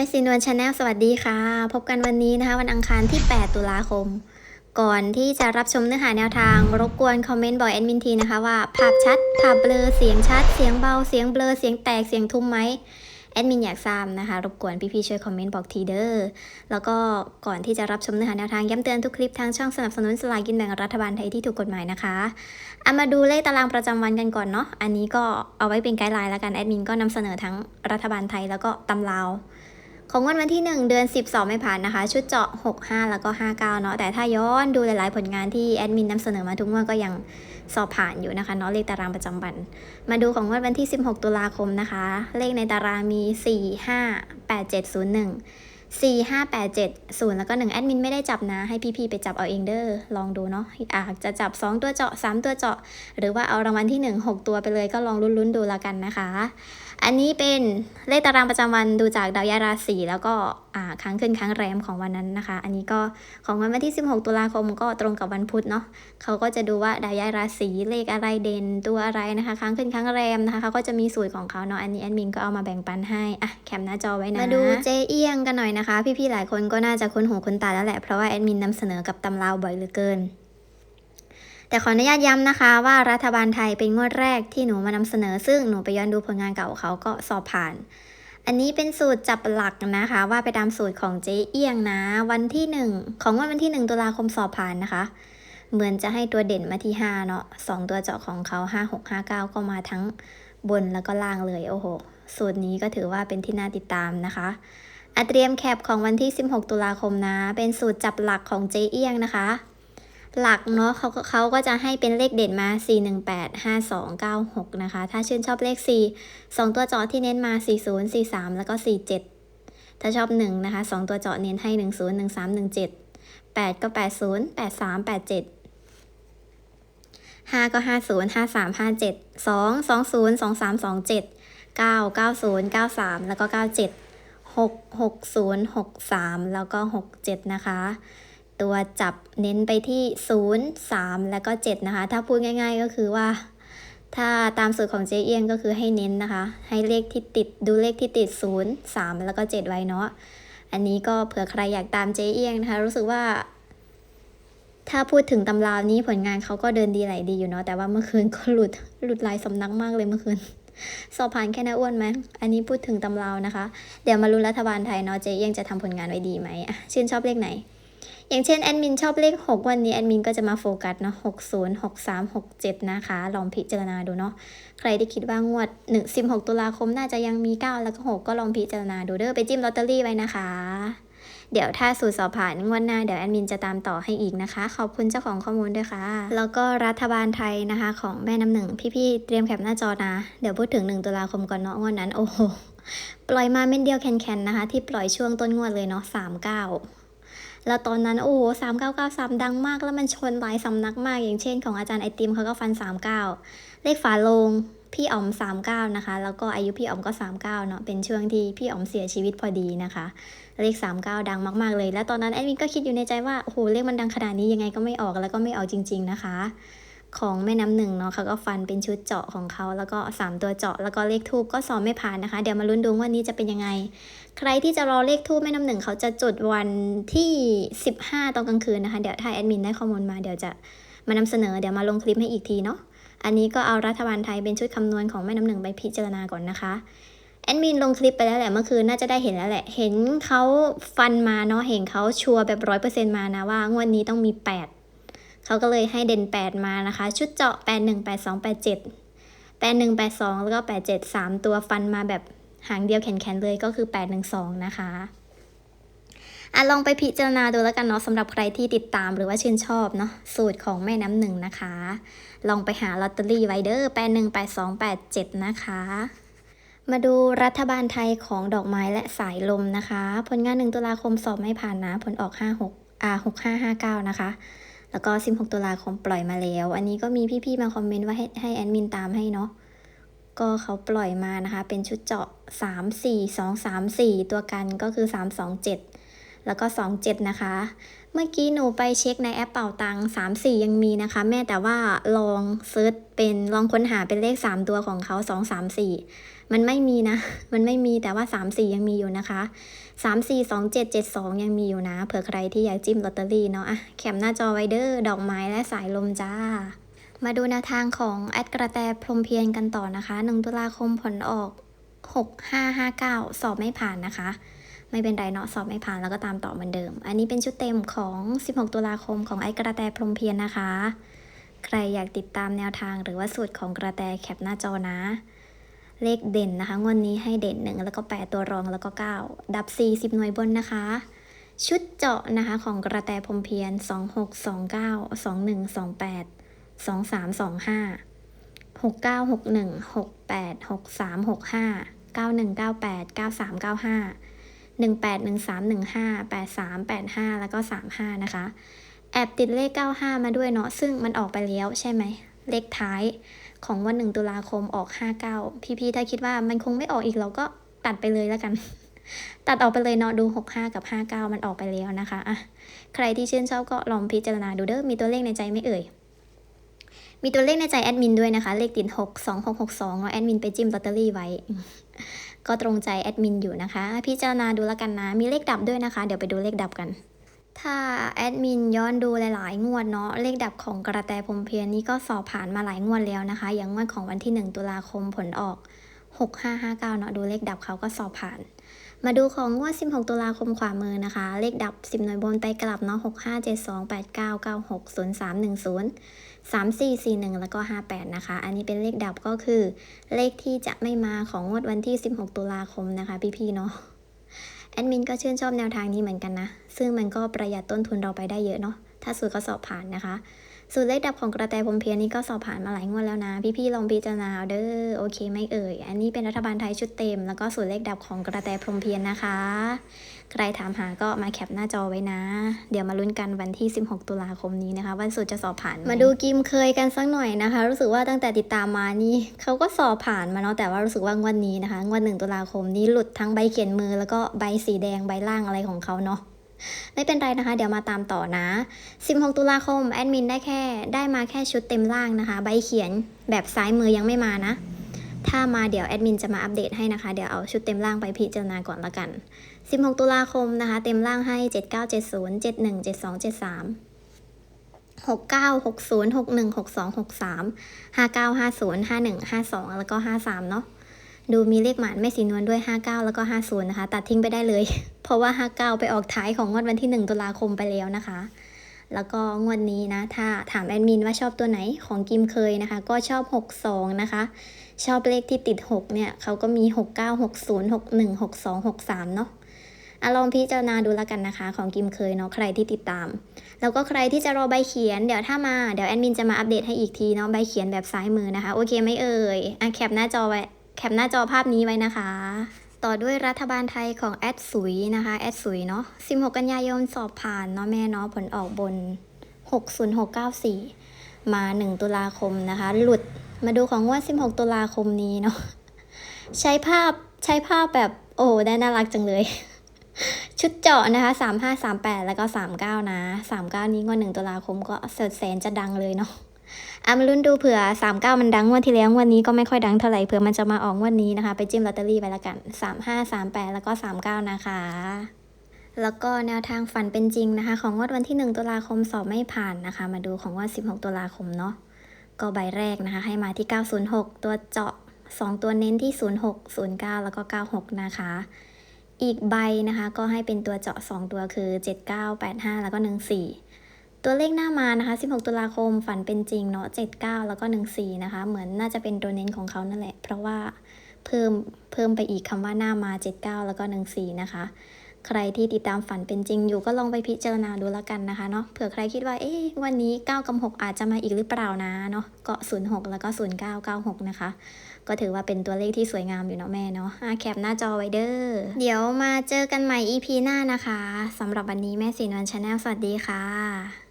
ม่ซีนวลชาแนลสวัสดีค่ะ พบกันวันนี้นะคะ วันอังคารที่ 8 ตุลาคม ก่อนที่จะรับชมเนื้อหาแนวทาง รบกวนคอมเมนต์บอกแอดมินทีนะคะว่า ภาพชัด ภาพเบลอเสียงชัด เสียงเบาเสียงเบลอเสียงแตกเสียงทุ้มไหมแอดมินอยากทราบนะคะ รบกวนพี่ๆช่วยคอมเมนต์บอกทีเด้อแล้วก็ก่อนที่จะรับชมเนื้อหาแนวทางย้ำเตือนทุกคลิปทางช่องสนับสนุนสลากกินแบ่งรัฐบาลไทยที่ถูกกฎหมายนะคะเอามาดูเลขตารางประจำวันกันก่อนเนาะอันนี้ก็เอาไว้เป็นไกด์ไลน์แล้วกันแอดมินก็นำเสนอทั้งรัฐบาลไทยแล้วก็ตำราว ของวันวันที่ 1 เดือน 12 ไม่ผ่านนะคะ ชุดเจาะ 65 แล้วก็ 59 เนาะแต่ถ้าย้อนดูหลายๆผลงานที่แอดมินนำเสนอมาทุกงวดก็ยังสอบผ่านอยู่นะคะเนาะเลขตารางประจำวัน มาดูของงวดวันที่ 16 ตุลาคมนะคะ เลขในตารางมี 4 5 8 7 0 1 4 5 8 7 0 แล้วก็ 1 แอดมินไม่ได้จับนะ ให้พี่ๆไปจับเอาเองเด้อ ลองดูเนาะอาจจะจับ 2 ตัวเจาะ 3 ตัวเจาะ หรือว่าเอารางวัลที่ 1 6 ตัวไปเลยก็ลองลุ้นๆดูละกันนะคะ อันนี้เป็นเลขตารางประจำวันดูจากดาวย้ายราศีแล้วก็อ่างขึ้นครั้งแรมของวันนั้นนะคะ อันนี้ก็ของวันที่ 16 ตุลาคมก็ตรงกับวันพุธเนาะเขาก็จะดูว่าดาวย้ายราศีเลขอะไรเด่นตัวอะไรนะคะครั้งขึ้นครั้งแรมนะคะเขาก็จะมีสูตรของเขาเนาะอันนี้แอดมินก็เอามาแบ่งปันให้อะแคปหน้าจอไว้นะมาดูเจเอียงกันหน่อยนะคะ พี่ๆหลายคนก็น่าจะคุ้นหูคุ้นตาแล้วแหละเพราะว่าแอดมินนำเสนอกับตำราบ่อยเหลือเกินแต่ขออนุญาตย้ำนะคะว่ารัฐบาลไทยเป็นงวดแรกที่หนูมานำเสนอซึ่งหนูไปย้อนดูผลงานเก่าเขาก็สอบผ่าน อันนี้เป็นสูตรจับหลักนะคะ ว่าไปตามสูตรของเจ๊เอียงนะ วันที่หนึ่งของวันวันที่หนึ่งตุลาคมสอบผ่านนะคะ เหมือนจะให้ตัวเด่นมาที่ห้าเนาะสองตัวเจาะของเขาห้าหกห้าเก้าก็มาทั้งบนแล้วก็ล่างเลยโอ้โห สูตรนี้ก็ถือว่าเป็นที่น่าติดตามนะคะอะเตรียมแคปของวันที่ 16 ตุลาคมนะ เป็นสูตรจับหลักของเจ๊เอียงนะคะ หลักเนาะเขาก็เขาก็จะให้เป็นเลขเด่นมา 4 1 8 5 2 9 6 นะคะ ถ้าชื่นชอบเลข 4 2 ตัวเจาะที่เน้นมา 40 43 แล้วก็ 47 ถ้าชอบ 1 นะคะ 2 ตัวเจาะเน้นให้ 10 13 17 8 ก็ 80 83 87 5ก็50 53 57 2 20 23 27 9 90 93แล้วก็97 6 60 63แล้วก็67นะคะ ตัวจับเน้นไปที่ 0 3 แล้วก็ 7 นะคะ ถ้าพูดง่าย ๆ ก็คือว่า ถ้าตามสูตรของเจเอียงก็คือให้เน้นนะคะ ให้เลขที่ติดดูเลขที่ติด 0 3 แล้วก็ 7 ไว้เนาะอันนี้ก็เผื่อใครอยากตามเจเอียงนะคะ รู้สึกว่าถ้าพูดถึงตำราวนี้ผลงานเขาก็เดินดีไหลดีอยู่เนาะแต่ว่าเมื่อคืนก็หลุดหลุดลายสำนักมากเลยเมื่อคืน สอบผ่านแค่น้าอ้วนไหมอันนี้พูดถึงตำราวนะคะ เดี๋ยวมาลุ้นรัฐบาลไทยเนาะเจเอียงจะทำผลงานไว้ดีไหมชื่นชอบเลขไหน อย่างเช่นแอดมินชอบเลข 6 วันนี้แอดมินก็จะมาโฟกัสเนาะ60 63 67นะคะ ลองพิจารณาดูเนาะใครที่คิดว่างวด1 16ตุลาคมน่าจะยังมี9แล้วก็6ก็ลองพิจารณาดูเด้อไปจิ้มลอตเตอรี่ไว้นะคะ เดี๋ยวถ้าสูตรสอบผ่านงวดหน้าเดี๋ยวแอดมินจะตามต่อให้อีกนะคะ ขอบคุณเจ้าของข้อมูลด้วยค่ะ แล้วก็รัฐบาลไทยนะคะ ของแม่น้ำหนึ่งพี่ๆเตรียมแคปหน้าจอนะเดี๋ยวพูดถึง1ตุลาคมก่อนเนาะงวดนั้นโอ้โหปล่อยมาเม็ดเดียวแคนๆนะคะ ที่ปล่อยช่วงต้นงวดเลยเนาะ39 แล้วตอนนั้นโอ้สามเก้าเก้าสามดังมาก แล้วมันชนหลายสำนักมาก อย่างเช่นของอาจารย์ไอติมเขาก็ฟันสามเก้าเลขฝาโลงพี่อ๋อมสามเก้านะคะ แล้วก็อายุพี่อ๋อมก็สามเก้าเนาะ เป็นช่วงที่พี่อ๋อมเสียชีวิตพอดีนะคะ เลขสามเก้าดังมากๆเลย แล้วตอนนั้นแอดมินก็คิดอยู่ในใจว่า โอ้โห เลขมันดังขนาดนี้ยังไงก็ไม่ออก แล้วก็ไม่ออกจริง ๆ นะคะ ของแม่น้ำหนึ่งเนาะเขาก็ฟันเป็นชุดเจาะของเขาแล้วก็สามตัวเจาะแล้วก็เลขทูบก็สอบไม่ผ่านนะคะ เดี๋ยวมาลุ้นดูว่านี้จะเป็นยังไง ใครที่จะรอเลขทูบแม่น้ำหนึ่งเขาจะจุดวันที่ 15 ตอนกลางคืนนะคะ เดี๋ยวถ้าแอดมินได้ข้อมูลมาเดี๋ยวจะมานำเสนอเดี๋ยวมาลงคลิปให้อีกทีเนาะอันนี้ก็เอารัฐบาลไทยเป็นชุดคำนวณของแม่น้ำหนึ่งไปพิจารณาก่อนนะคะแอดมินลงคลิปไปแล้วแหละเมื่อคืนน่าจะได้เห็นแล้วแหละ เห็นเขาฟันมาเนาะเห็นเขาชัวร์แบบร้อยเปอร์เซ็นต์มานะว่างวดนี้ต้องมี 8 เขาก็เลยให้เด่น 8 มานะคะ ชุดเจาะ 8 1 8 2 8 7 8 1 8 2 แล้วก็ 8 7 3 ตัวฟันมาแบบหางเดียวแข็งๆเลยก็คือ 8 1 2 นะคะอะลองไปพิจารณาดูแล้วกันเนาะสำหรับใครที่ติดตามหรือว่าชื่นชอบเนาะสูตรของแม่น้ำหนึ่งนะคะ ลองไปหาลอตเตอรี่ไวเด้อ8 1 8 2 8 7นะคะ มาดูรัฐบาลไทยของดอกไม้และสายลมนะคะ ผลงาน1ตุลาคมสอบไม่ผ่านนะ ผลออก56อ่า6559นะคะ แล้วก็ 16 ตุลาคมปล่อยมาแล้ว อันนี้ก็มีพี่ๆมาคอมเมนต์ว่าให้ให้แอดมินตามให้เนาะ ก็เขาปล่อยมานะคะ เป็นชุดเจาะ 3 4 2 3 4 ตัวกันก็คือ 3 2 7 แล้วก็ 27 นะคะ เมื่อกี้หนูไปเช็คในแอปเป่าตังค์3 4 ยังมีนะคะ แม่แต่ว่าลองเซิร์ชเป็นลองค้นหาเป็นเลข 3 ตัวของเขา 2 3 4 มันไม่มีนะ มันไม่มีแต่ว่า 3 4 ยังมีอยู่นะคะ 3 4 2 7 7 2 ยังมีอยู่นะ เผื่อใครที่อยากจิ้มลอตเตอรี่เนาะอะแคมหน้าจอไว้เดอร์ดอกไม้และสายลมจ้ามาดูแนวทางของแอดกระแตพรมเพียรกันต่อนะคะ 1 ตุลาคมผลออก 6559 สอบไม่ผ่านนะคะ ไม่เป็นไรเนาะสอบไม่ผ่านแล้วก็ตามต่อเหมือนเดิม อันนี้เป็นชุดเต็มของ 16 ตุลาคมของไอ้กระแตพรมเพียรนะคะ ใครอยากติดตามแนวทางหรือว่าสูตรของกระแตแคปหน้าจอนะ เลขเด่นนะคะงวดนนี้ให้เด่น 1 แล้วก็ 8 ตัวรองแล้วก็ 9 ดับ 40 หน่วยบนนะคะ ชุดเจาะนะคะของกระแตพรมเพียร 2629 2128 2325หกเก้าหก หนึ่งหกแปดหนึ่งเก้าแปดเก้าสามหนึ่งห้าแปดสามแปดห้าแล้วก็สามห้านะคะ แอบติดเลขเก้าห้ามาด้วยเนาะ ซึ่งมันออกไปแล้วใช่ไหม เลขท้ายของวันหนึ่งตุลาคมออกห้าเก้าพี่ๆ ถ้าคิดว่ามันคงไม่ออกอีกเราก็ตัดไปเลยแล้วกัน ตัดออกไปเลยเนาะดูหกห้ากับห้าเก้ามันออกไปแล้วนะคะอะใครที่ชื่นชอบก็ลองพิจารณาดูเด้อมีตัวเลขในใจไม่เอ่ยมีตัวเลขในใจแอดมินด้วยนะคะ เลขติด6 2 6 6 2แล้วแอดมินไปจิ้มลอตเตอรี่ไว้ ก็ตรงใจแอดมินอยู่นะคะ พิจารณาดูแล้วกันนะ มีเลขดับด้วยนะคะ เดี๋ยวไปดูเลขดับกัน ถ้าแอดมินย้อนดูหลาย ๆ งวดเนาะ เลขดับของกระแตพมเพียรนี่ก็สอบผ่านมาหลายงวดแล้วนะคะ อย่างงวดของวันที่ 1 ตุลาคมผลออก 6559 เนาะ ดูเลขดับเขาก็สอบผ่าน มาดูของงวด 16 ตุลาคมขวามือนะคะ เลขดับ 10 หน่วยบนไตกลับเนาะ65 72 89 96 03 10 3441 แล้วก็ 58 นะคะ อันนี้เป็นเลขดับก็คือ เลขที่จะไม่มาของงวดวันที่ 16 ตุลาคมนะคะ พี่ๆเนาะ แอดมินก็ชื่นชอบแนวทางนี้เหมือนกันนะ ซึ่งมันก็ประหยัดต้นทุนเราไปได้เยอะเนาะ ถ้าสูตรก็สอบผ่านนะคะ สูตรเลขดับของกระแตพรมเพียรนี่ก็สอบผ่านมาหลายงวดแล้วนะ พี่ๆลองพิจารณาเด้อโอเคไหม่เอ่ย อันนี้เป็นรัฐบาลไทยชุดเต็ม แล้วก็สูตรเลขดับของกระแตพรมเพียรนะคะ ใครถามหาก็มาแคปหน้าจอไว้นะ เดี๋ยวมาลุ้นกันวันที่ 16 ตุลาคมนี้นะคะ วันสุดจะสอบผ่าน มาดูกิมเคยกันสักหน่อยนะคะ รู้สึกว่าตั้งแต่ติดตามมานี่เขาก็สอบผ่านมาเนาะแต่ว่ารู้สึกว่างวันนี้นะคะงวันหนึ่งตุลาคมนี้หลุดทั้งใบเขียนมือแล้วก็ใบสีแดงใบล่างอะไรของเขาเนาะ ไม่เป็นไรนะคะ เดี๋ยวมาตามต่อนะ 16 ตุลาคมแอดมินได้แค่ได้มาแค่ชุดเต็มล่างนะคะ ใบเขียนแบบซ้ายมือยังไม่มานะ ถ้ามาเดี๋ยวแอดมินจะมาอัปเดตให้นะคะ เดี๋ยวเอาชุดเต็มล่างไปพิจารณาก่อนละกัน 16 ตุลาคมนะคะ เต็มล่างให้ 7970 71 72 73 69 60 61 62 63 59 50 51 52 แล้วก็ 53 เนาะ ดูมีเลขหมานแม่สีนวลด้วย 59 แล้วก็ 50 นะคะ ตัดทิ้งไปได้เลย เพราะว่า 59 ไปออกท้ายของงวดวันที่ 1 ตุลาคมไปแล้วนะคะ แล้วก็งวดนี้นะ ถ้าถามแอดมินว่าชอบตัวไหนของกิมเคยนะคะ ก็ชอบ 62 นะคะ ชอบเลขที่ติด 6 เนี่ยเขาก็มี 69 60 61 62 63 เนาะอะลองพิจารณาดูแล้วกันนะคะ ของกิมเคยเนาะใครที่ติดตาม แล้วก็ใครที่จะรอใบเขียนเดี๋ยวถ้ามาเดี๋ยวแอดมินจะมาอัปเดตให้อีกทีเนาะใบเขียนแบบซ้ายมือนะคะ โอเคไหมเอ่ยอะแคปหน้าจอไว้ แคปหน้าจอภาพนี้ไว้นะคะ ต่อด้วยรัฐบาลไทยของแอดสุยนะคะแอดสุยเนาะ16 กันยายนสอบผ่านเนาะแม่เนาะผลออกบน 60694 มา 1 ตุลาคมนะคะ หลุดมาดูของงว่า 16 ตุลาคมนี้เนาะใช้ภาพใช้ภาพแบบโอ้ได้น่ารักจังเลย ชุดเจาะนะคะ35 38แล้วก็39นะ39นี้งวด1ตุลาคมก็เสิร์ชแสนจะดังเลยเนาะ อามาลุ้นดูเผื่อ39มันดังวันที่แล้ววันนี้ก็ไม่ค่อยดังเท่าไหร่เผื่อมันจะมาออกวันนี้นะคะ ไปจิ้มลอตเตอรี่ไปละกัน35 38แล้วก็39นะคะแล้วก็แนวทางฝันเป็นจริงนะคะ ของงวดวันที่ 1 ตุลาคมสอบไม่ผ่านนะคะ มาดูของงวด 16 ตุลาคมเนาะก็ใบแรกนะคะ ให้มาที่ 906 ตัวเจาะ 2 ตัวเน้นที่ 06 09 แล้วก็ 96 นะคะ อีกใบนะคะ ก็ให้เป็นตัวเจาะ 2 ตัวคือ 79 85 แล้วก็ 14 ตัวเลขหน้ามานะคะ 16 ตุลาคมฝันเป็นจริงเนาะ 79 แล้วก็ 14 นะคะ เหมือนน่าจะเป็นตัวเน้นของเขานั่นแหละ เพราะว่าเพิ่มเพิ่มไปอีกคำว่าหน้ามา 79 แล้วก็ 14 นะคะ ใครที่ติดตามฝันเป็นจริงอยู่ก็ลองไปพิจารณาดูแล้วกันนะคะเนาะ เผื่อใครคิดว่า เอ๊ะ วันนี้ 9กับ6อาจจะมาอีกหรือเปล่านะเนาะ ก็ 06 แล้วก็ 0996 นะคะ ก็ถือว่าเป็นตัวเลขที่สวยงามอยู่เนาะแม่เนาะอะแคปหน้าจอไว้เด้อ เดี๋ยวมาเจอกันใหม่ EP หน้านะคะสำหรับวันนี้แม่สีนวลชาแนลสวัสดีค่ะ